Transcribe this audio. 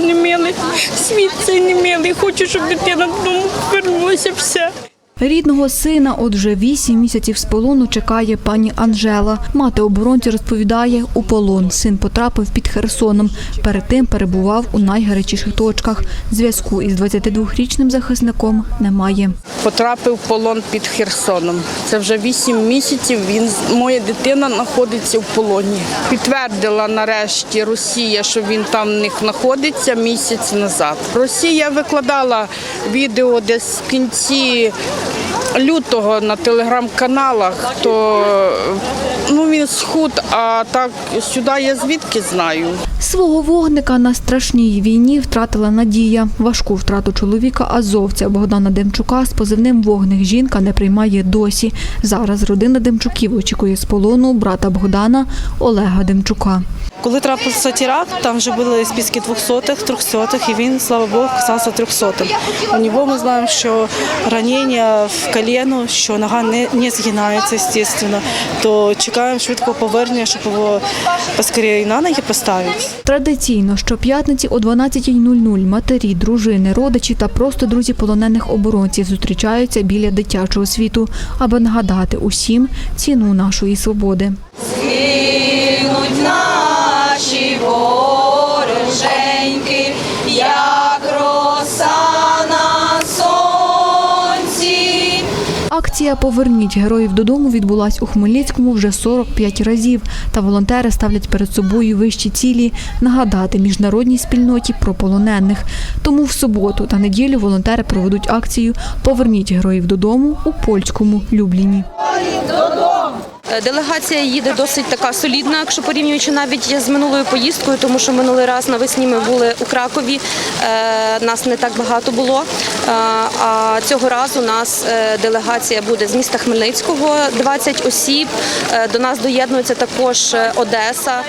не мили, цей не мили. Хочу, щоб дитина додому повернулася все. Рідного сина от вже вісім місяців з полону чекає пані Анжела. Мати оборонця розповідає, у полон син потрапив під Херсоном. Перед тим перебував у найгарячіших точках. Зв'язку із 22-річним захисником немає. Потрапив в полон під Херсоном. Це вже вісім місяців. Він моя дитина знаходиться в полоні. Підтвердила нарешті Росія, що він там в них знаходиться місяць назад. Росія викладала відео десь в кінці лютого на телеграм-каналах. То ну він схуд, а так сюди я звідки знаю. Свого вогника на страшній війні втратила Надія. Важку втрату чоловіка азовця Богдана Демчука з позивним вогник жінка не приймає досі. Зараз родина Демчуків очікує з полону брата Богдана Олега Демчука. Коли трапився теракт, там вже були списки 200-х, 300-х, і він, слава Богу, казався 300-м. У нього ми знаємо, що ранення в коліно, що нога не, не згинається, звісно, то чекаємо швидкого повернення, щоб його поскоріше на ноги поставити. Традиційно щоп'ятниці о 12.00 матері, дружини, родичі та просто друзі полонених оборонців зустрічаються біля дитячого світу, аби нагадати усім ціну нашої свободи. Гинуть Акція Поверніть героїв додому відбулась у Хмельницькому вже 45 разів. Та волонтери ставлять перед собою вищі цілі нагадати міжнародній спільноті про полонених. Тому в суботу та неділю волонтери проведуть акцію Поверніть героїв додому у польському Любліні. Е, Делегація їде досить така солідна, якщо порівнюючи навіть з минулою поїздкою, тому що минулий раз навесні ми були у Кракові, е, нас не так багато було. Е, А цього разу у нас е, делегація буде з міста Хмельницького, 20 осіб. Е, До нас доєднується також е, Одеса.